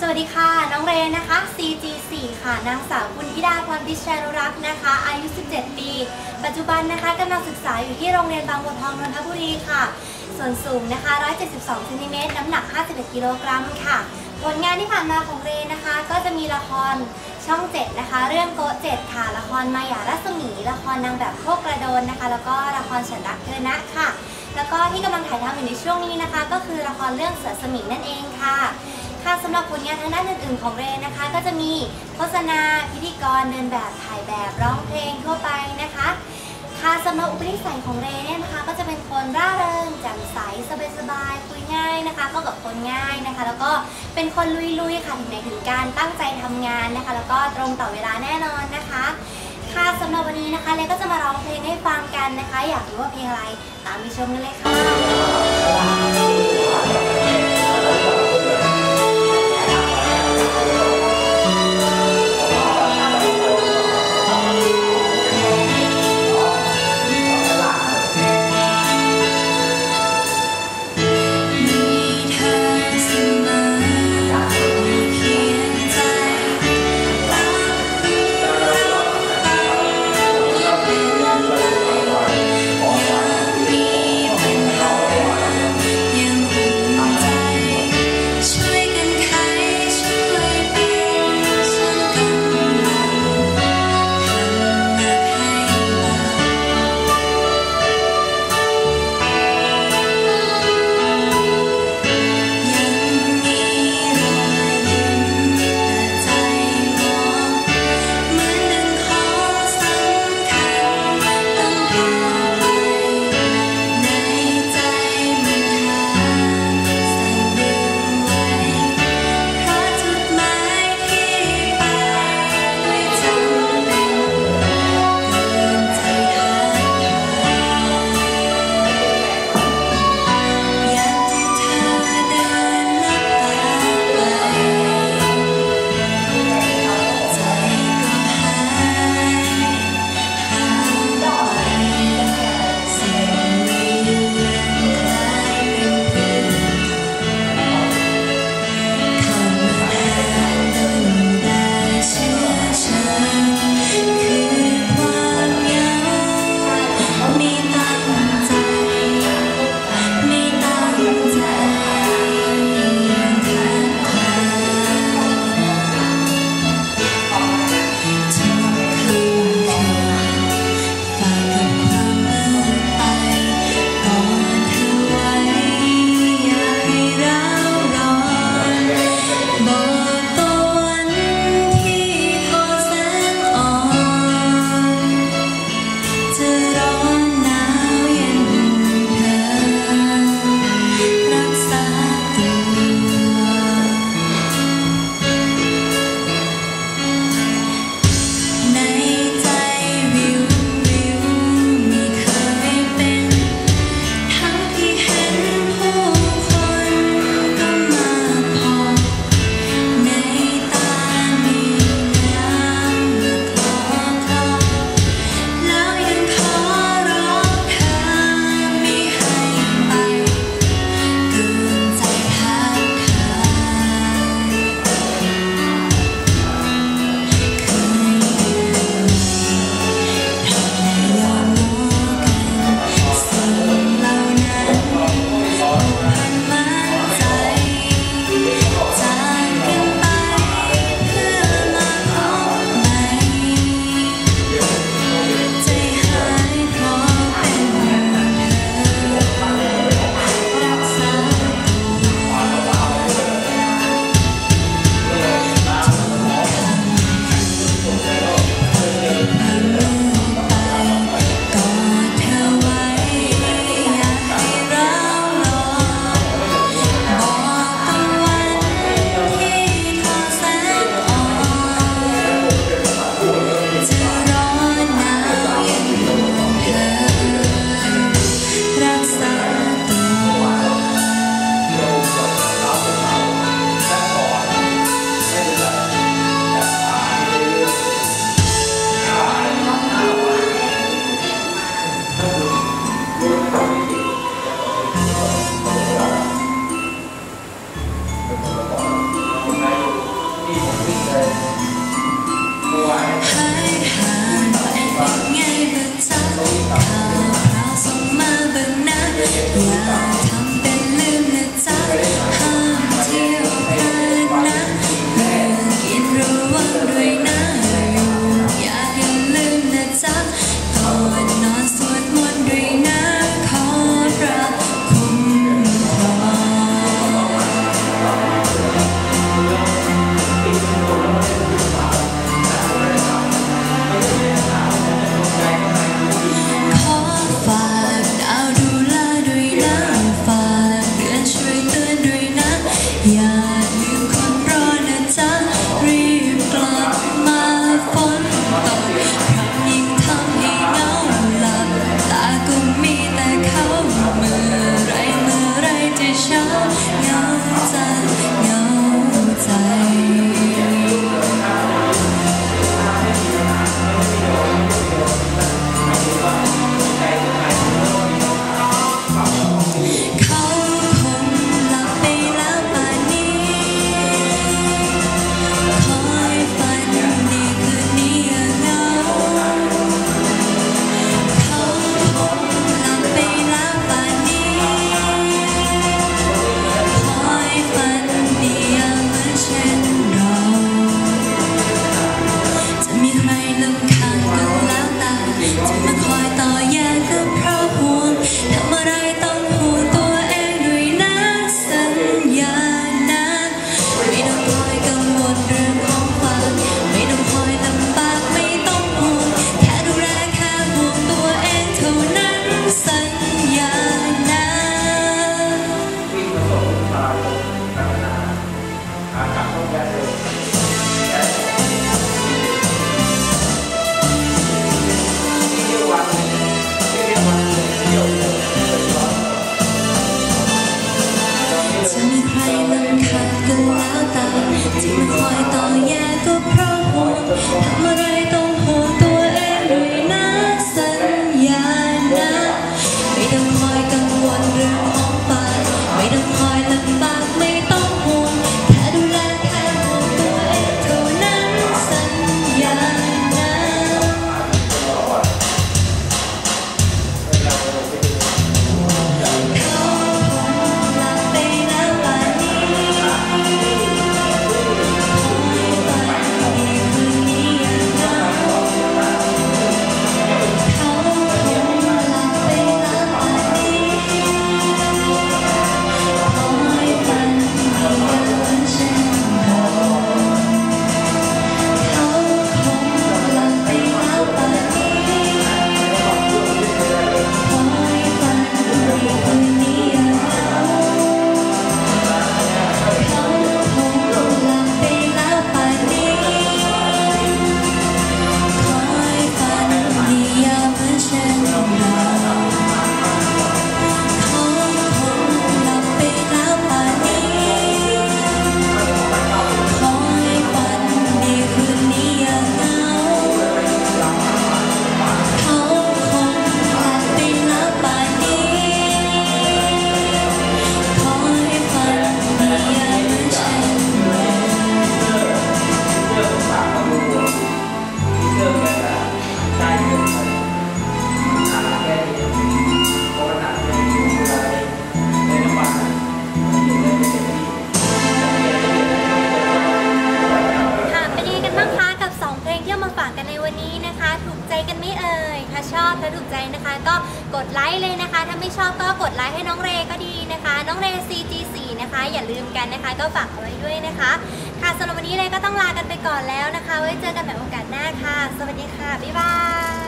สวัสดีค่ะ น้องเรนนะคะ CG4 ค่ะ นางสาวกุลธิดาพรพิชัยรักษ์นะคะ อายุ 17 ปี ปัจจุบันนะคะกำลังศึกษาอยู่ที่โรงเรียนบางบัวทองนนทบุรีค่ะ ส่วนสูงนะคะ 172ซนติเมตรน้ำหนัก 51 กิโลกรัมค่ะ ผลงานที่ผ่านมาของเรนนะคะ ก็จะมีละครช่อง 7 นะคะ เรื่องโกะ7ค่ะ ละครมายารัศมี ละครนางแบบโคกกระโดนนะคะ แล้วก็ละครฉันรักเธอนะค่ะ แล้วก็ที่กำลังถ่ายทำอยู่ในช่วงนี้นะคะ ก็คือละครเรื่องเสือสมิงนั่นเองค่ะ ค่ะสำหรับผลงานทางด้านอื่นๆของเรนนะคะ ก็จะมีโฆษณาพิธีกรเดินแบบถ่ายแบบร้องเพลงทั่วไปนะคะค่ะสำหรับอุปนิสัยของเรนเนี่ยนะคะ ก็จะเป็นคนร่าเริงแจ่มใสสบายๆคุยง่ายนะคะเข้ากับคนง่ายนะคะ แล้วก็เป็นคนลุยๆค่ะถึงไหนถึงการตั้งใจทำงานนะคะ แล้วก็ตรงต่อเวลาแน่นอนนะคะค่ะสำหรับวันนี้นะคะเลนก็จะมาร้องเพลงให้ฟังกันนะคะ อยากรู้ว่าเพลงอะไรตามไปชมกันเลยค่ะ นะคะ น้องเร CG4 นะคะ อย่าลืมกันนะคะ ก็ฝากเอาไว้ด้วยนะคะ ค่ะสำหรับวันนี้เรก็ต้องลากันไปก่อนแล้วนะคะ ไว้เจอกันใหม่โอกาสหน้าค่ะ สวัสดีค่ะ บ๊ายบาย